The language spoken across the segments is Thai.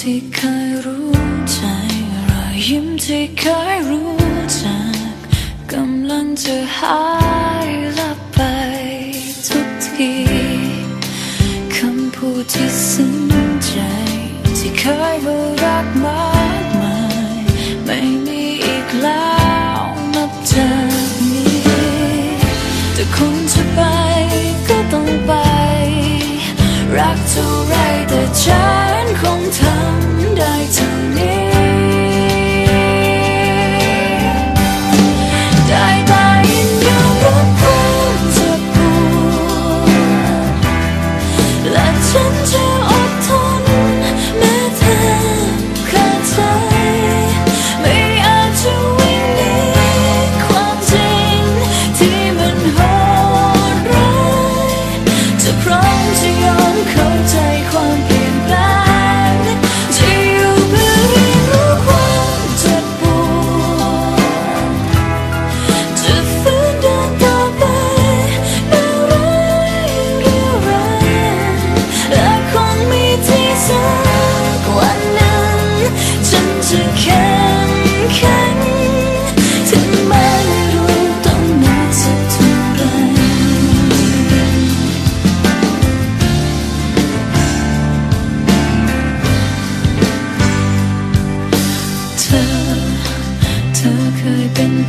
ที่เคยรู้ใจรอยยิ้มที่เคยรู้จักกำลังจะหายลับไปทุกทีคำพูดที่ซึ้งใจ ที่เคยว่ารักมากมายไม่มีอีกแล้วนับจากนี้แต่คนจะไปก็ต้องไป รักเท่าไรแต่ฉันคงทำ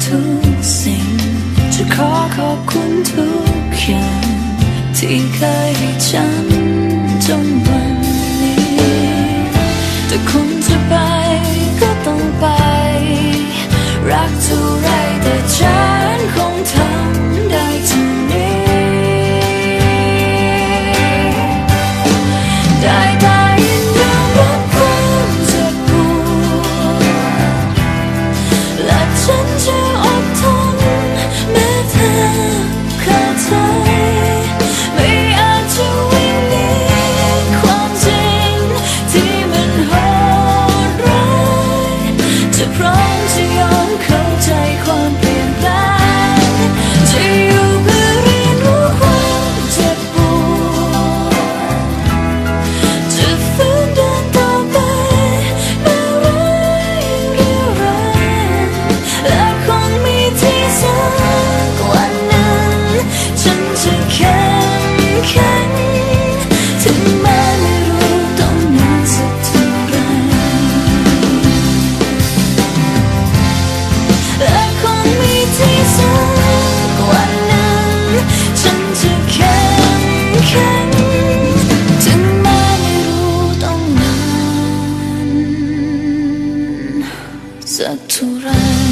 ทุกสิ่ง จะขอขอบคุณทุกอย่าง ที่เคยให้ฉันจนวันนี้แต่คง Saturate.